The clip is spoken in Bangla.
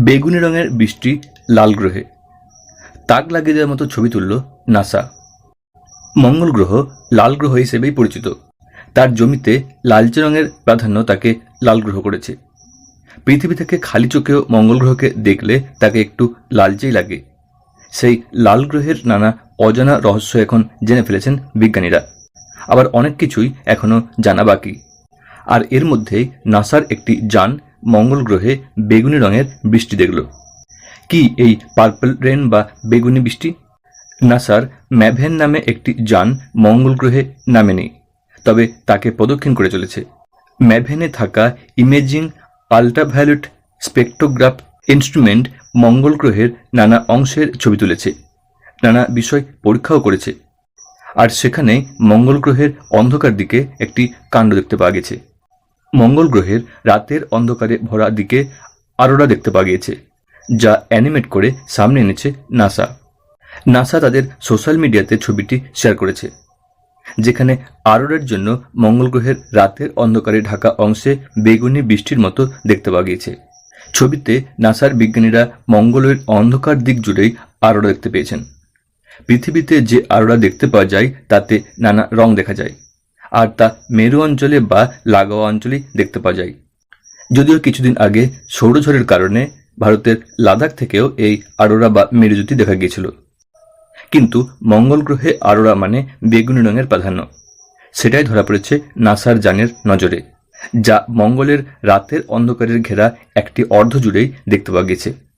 বেগুনি রঙের বৃষ্টি লাল গ্রহে। তাক লাগিয়ে দেওয়ার মতো ছবি তুলল নাসা। মঙ্গল গ্রহ লাল গ্রহ হিসেবেই পরিচিত। তার জমিতে লালচে রঙের প্রাধান্য তাকে লাল গ্রহ করেছে। পৃথিবী থেকে খালি চোখেও মঙ্গল গ্রহকে দেখলে তাকে একটু লালচেই লাগে। সেই লাল গ্রহের নানা অজানা রহস্য এখন জেনে ফেলেছেন বিজ্ঞানীরা। আবার অনেক কিছুই এখনও জানা বাকি। আর এর মধ্যেই নাসার একটি যান মঙ্গল গ্রহে বেগুনি রঙের বৃষ্টি দেখল। কি এই পার্পল রেন বা বেগুনি বৃষ্টি? নাসার ম্যাভেন নামে একটি যান মঙ্গল গ্রহে নামেনি, তবে তাকে প্রদক্ষিণ করে চলেছে। ম্যাভেনে থাকা ইমেজিং আল্ট্রাভায়োলেট স্পেকট্রোগ্রাফ ইনস্ট্রুমেন্ট মঙ্গল গ্রহের নানা অংশের ছবি তুলেছে, নানা বিষয় পরীক্ষাও করেছে। আর সেখানে মঙ্গল গ্রহের অন্ধকার দিকে একটি কাণ্ড দেখতে পাওয়া গেছে। মঙ্গল গ্রহের রাতের অন্ধকারে ভরা দিকে আরোরা দেখতে পাওয়া গিয়েছে, যা অ্যানিমেট করে সামনে এনেছে নাসা। নাসা তাদের সোশ্যাল মিডিয়াতে ছবিটি শেয়ার করেছে, যেখানে আরোরার জন্য মঙ্গল গ্রহের রাতের অন্ধকারে ঢাকা অংশে বেগুনি বৃষ্টির মতো দেখতে পাওয়া গিয়েছে। ছবিতে নাসার বিজ্ঞানীরা মঙ্গলের অন্ধকার দিক জুড়েই আরোরা দেখতে পেয়েছেন। পৃথিবীতে যে আরোরা দেখতে পাওয়া যায়, তাতে নানা রং দেখা যায়। আর তা মেরু অঞ্চলে বা লাগোয়া অঞ্চলেই দেখতে পাওয়া যায়। যদিও কিছুদিন আগে সৌরঝড়ের কারণে ভারতের লাদাখ থেকেও এই আরোরা বা মেরুজ্যোতি দেখা গিয়েছিল। কিন্তু মঙ্গল গ্রহে আরোরা মানে বেগুনি রঙের প্রাধান্য। সেটাই ধরা পড়েছে নাসার যানের নজরে, যা মঙ্গলের রাতের অন্ধকারের ঘেরা একটি অর্ধ জুড়েই দেখতে পাওয়া গেছে।